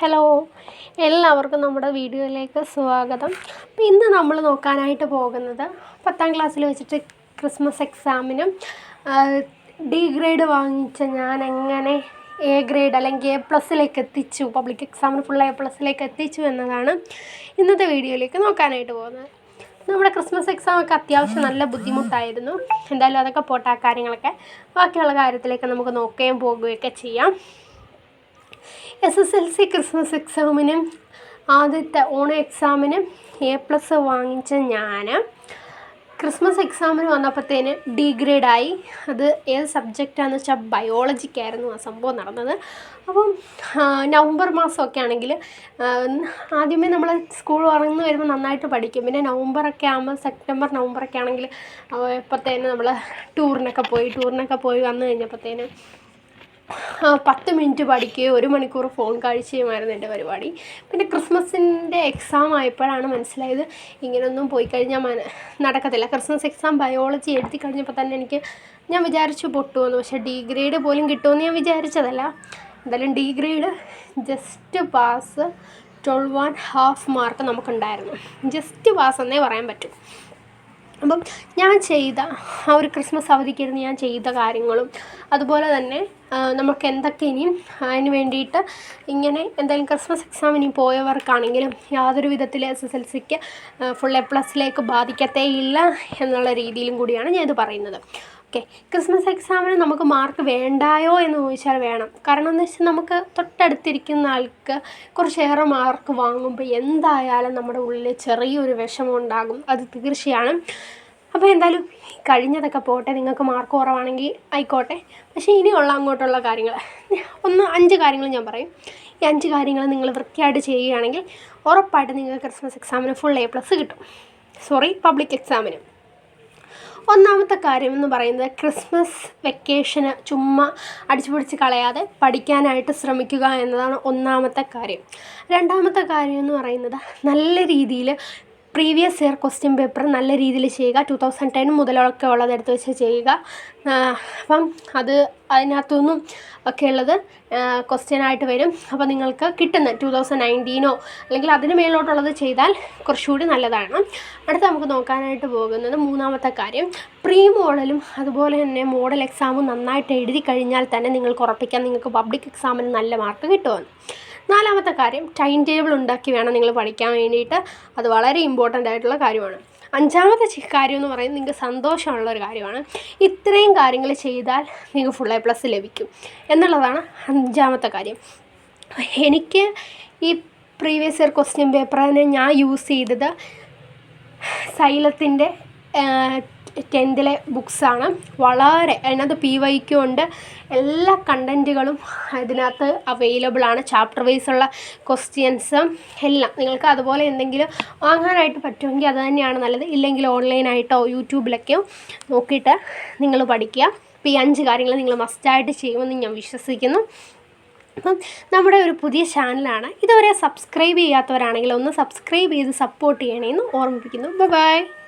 Hello. എല്ലാവർക്കും നമ്മുടെ വീഡിയോയിലേക്ക് സ്വാഗതം. അപ്പോൾ ഇന്ന് നമ്മൾ നോക്കാനായിട്ട് പോകുന്നത് പത്താം ക്ലാസ്സിൽ വെച്ചിട്ട് ക്രിസ്മസ് എക്സാമിനും ഡി ഗ്രേഡ് വാങ്ങിച്ച ഞാൻ എങ്ങനെ എ ഗ്രേഡ് അല്ലെങ്കിൽ എ പ്ലസ്സിലേക്ക് എത്തിച്ചു പബ്ലിക് എക്സാമിന് ഫുൾ എ പ്ലസ്സിലേക്ക് എത്തിച്ചു എന്നതാണ് ഇന്നത്തെ വീഡിയോയിലേക്ക് നോക്കാനായിട്ട് പോകുന്നത്. നമ്മുടെ ക്രിസ്മസ് എക്സാമൊക്കെ അത്യാവശ്യം നല്ല ബുദ്ധിമുട്ടായിരുന്നു. എന്തായാലും അതൊക്കെ പോട്ടെ ആ കാര്യങ്ങളൊക്കെ. ബാക്കിയുള്ള കാര്യത്തിലേക്ക് നമുക്ക് നോക്കുകയും പോകുകയൊക്കെ ചെയ്യാം. S S L C Christmas എക്സാമിന് ആദ്യത്തെ ഓണം എക്സാമിന് എ പ്ലസ് വാങ്ങിച്ച ഞാൻ ക്രിസ്മസ് എക്സാമിന് വന്നപ്പോഴത്തേന് ഡി ഗ്രേഡായി അത് ഏത് സബ്ജക്റ്റാന്ന് വെച്ചാൽ ബയോളജിക്കായിരുന്നു ആ സംഭവം നടന്നത്. അപ്പം നവംബർ മാസമൊക്കെ ആണെങ്കിൽ ആദ്യമേ നമ്മൾ സ്കൂൾ ഉറങ്ങുന്നു വരുമ്പോൾ നന്നായിട്ട് പഠിക്കും. പിന്നെ നവംബറൊക്കെ ആകുമ്പോൾ സെപ്റ്റംബർ നവംബറൊക്കെ ആണെങ്കിൽ ഇപ്പോഴത്തേന് നമ്മൾ ടൂറിനൊക്കെ പോയി ടൂറിനൊക്കെ പോയി വന്നു കഴിഞ്ഞപ്പോഴത്തേന് പത്ത് മിനിറ്റ് പഠിക്കുകയും ഒരു മണിക്കൂർ ഫോൺ കാഴ്ചയുമായിരുന്നു എന്റെ പരിപാടി. പിന്നെ ക്രിസ്മസിന്റെ എക്സാം ആയപ്പോഴാണ് മനസ്സിലായത് ഇങ്ങനെയൊന്നും പോയി കഴിഞ്ഞാൽ മന നടക്കത്തില്ല. ക്രിസ്മസ് എക്സാം ബയോളജി എഴുതി കഴിഞ്ഞപ്പോൾ തന്നെ എനിക്ക് ഞാൻ വിചാരിച്ചു പൊട്ടുമെന്ന് പക്ഷേ ഡി ഗ്രേഡ് പോലും കിട്ടുമെന്ന് ഞാൻ വിചാരിച്ചതല്ല. എന്തായാലും D grade just pass twelve and half mark നമുക്കുണ്ടായിരുന്നു. Just pass എന്നേ പറയാൻ പറ്റും. അപ്പം ഞാൻ ചെയ്ത ആ ഒരു ക്രിസ്മസ് അവധിക്കിരുന്ന് ഞാൻ ചെയ്ത കാര്യങ്ങളും അതുപോലെ തന്നെ നമുക്ക് എന്തൊക്കെ ഇനിയും അതിന് വേണ്ടിയിട്ട് ഇങ്ങനെ എന്തായാലും ക്രിസ്മസ് എക്സാമിന് പോയവർക്കാണെങ്കിലും യാതൊരു വിധത്തിൽ എസ് എസ് എൽ സിക്ക് ഫുൾ എ പ്ലസിലേക്ക് ബാധിക്കത്തേ ഇല്ല എന്നുള്ള രീതിയിലും കൂടിയാണ് ഞാനിത് പറയുന്നത്. ഓക്കെ. ക്രിസ്മസ് എക്സാമിന് നമുക്ക് മാർക്ക് വേണ്ടായോ എന്ന് ചോദിച്ചാൽ വേണം. കാരണം എന്ന് വെച്ചാൽ നമുക്ക് തൊട്ടടുത്തിരിക്കുന്ന ആൾക്ക് കുറച്ചേറെ മാർക്ക് വാങ്ങുമ്പോൾ എന്തായാലും നമ്മുടെ ഉള്ളിൽ ചെറിയൊരു വിഷമം ഉണ്ടാകും. അത് തീർച്ചയാണ്. അപ്പോൾ എന്തായാലും കഴിഞ്ഞതൊക്കെ പോട്ടെ. നിങ്ങൾക്ക് മാർക്ക് കുറവാണെങ്കിൽ ആയിക്കോട്ടെ. പക്ഷേ ഇനിയുള്ള അങ്ങോട്ടുള്ള കാര്യങ്ങൾ ഒന്ന് അഞ്ച് കാര്യങ്ങൾ ഞാൻ പറയും. ഈ അഞ്ച് കാര്യങ്ങൾ നിങ്ങൾ വൃത്തിയായിട്ട് ചെയ്യുകയാണെങ്കിൽ ഉറപ്പായിട്ട് നിങ്ങൾക്ക് ക്രിസ്മസ് എക്സാമിന് ഫുൾ എ പ്ലസ് കിട്ടും. സോറി പബ്ലിക് എക്സാമിന് ഒന്നാമത്തെ കാര്യം എന്ന് പറയുന്നത് ക്രിസ്മസ് വെക്കേഷന് ചുമ്മാ അടിച്ചു പിടിച്ച് കളയാതെ പഠിക്കാനായിട്ട് ശ്രമിക്കുക എന്നതാണ് ഒന്നാമത്തെ കാര്യം. രണ്ടാമത്തെ കാര്യം എന്ന് പറയുന്നത് നല്ല രീതിയിൽ പ്രീവിയസ് ഇയർ ക്വസ്റ്റ്യൻ പേപ്പർ നല്ല രീതിയിൽ ചെയ്യുക. ടു തൗസൻഡ് ടെൻ മുതലൊക്കെ ഉള്ളത് എടുത്ത് വെച്ച് ചെയ്യുക. അപ്പം അത് അതിനകത്തുനിന്നും ഒക്കെ ഉള്ളത് ക്വസ്റ്റ്യൻ ആയിട്ട് വരും. അപ്പോൾ നിങ്ങൾക്ക് കിട്ടുന്ന ടു തൗസൻഡ് നയന്റീനോ അല്ലെങ്കിൽ അതിന് മേലോട്ടുള്ളത് ചെയ്താൽ കുറച്ചുകൂടി നല്ലതാണ്. അടുത്ത നമുക്ക് നോക്കാനായിട്ട് പോകുന്നത് മൂന്നാമത്തെ കാര്യം. പ്രീ മോഡലും അതുപോലെ തന്നെ മോഡൽ എക്സാമും നന്നായിട്ട് എഴുതി കഴിഞ്ഞാൽ തന്നെ നിങ്ങൾക്ക് ഉറപ്പിക്കാൻ നിങ്ങൾക്ക് പബ്ലിക് എക്സാമിന് നല്ല മാർക്ക് കിട്ടുമെന്ന്. നാലാമത്തെ കാര്യം ടൈം ടേബിൾ ഉണ്ടാക്കി വേണം നിങ്ങൾ പഠിക്കാൻ വേണ്ടിയിട്ട്. അത് വളരെ ഇമ്പോർട്ടന്റ് ആയിട്ടുള്ള കാര്യമാണ്. അഞ്ചാമത്തെ കാര്യം എന്ന് പറയുന്നത് നിങ്ങൾക്ക് സന്തോഷമുള്ള ഒരു കാര്യമാണ്. ഇത്രയും കാര്യങ്ങൾ ചെയ്താൽ നിങ്ങൾക്ക് ഫുൾ എ പ്ലസ് ലഭിക്കും. എന്നുള്ളതാണ് അഞ്ചാമത്തെ കാര്യം. എനിക്ക് ഈ പ്രീവിയസ് ഇയർ ക്വസ്റ്റ്യൻ പേപ്പറിനെ ഞാൻ യൂസ് ചെയ്തത് സൈലത്തിന്റെ ടെൻത്തിലെ ബുക്സാണ്. വളരെ അതിനകത്ത് പി വൈക്കും ഉണ്ട്. എല്ലാ കണ്ടന്റുകളും അതിനകത്ത് അവൈലബിൾ ആണ്. ചാപ്റ്റർ വൈസ് ഉള്ള ക്വസ്റ്റ്യൻസ് എല്ലാം. നിങ്ങൾക്ക് അതുപോലെ എന്തെങ്കിലും വാങ്ങാനായിട്ട് പറ്റുമെങ്കിൽ അത് തന്നെയാണ് നല്ലത്. ഇല്ലെങ്കിൽ ഓൺലൈനായിട്ടോ യൂട്യൂബിലൊക്കെയോ നോക്കിയിട്ട് നിങ്ങൾ പഠിക്കുക. അപ്പോൾ ഈ അഞ്ച് കാര്യങ്ങൾ നിങ്ങൾ മസ്റ്റായിട്ട് ചെയ്യുമെന്ന് ഞാൻ വിശ്വസിക്കുന്നു. അപ്പം നമ്മുടെ ഒരു പുതിയ ചാനലാണ് ഇതുവരെ സബ്സ്ക്രൈബ് ചെയ്യാത്തവരാണെങ്കിൽ ഒന്ന് സബ്സ്ക്രൈബ് ചെയ്ത് സപ്പോർട്ട് ചെയ്യണമെന്ന് ഓർമ്മിപ്പിക്കുന്നു. Bye bye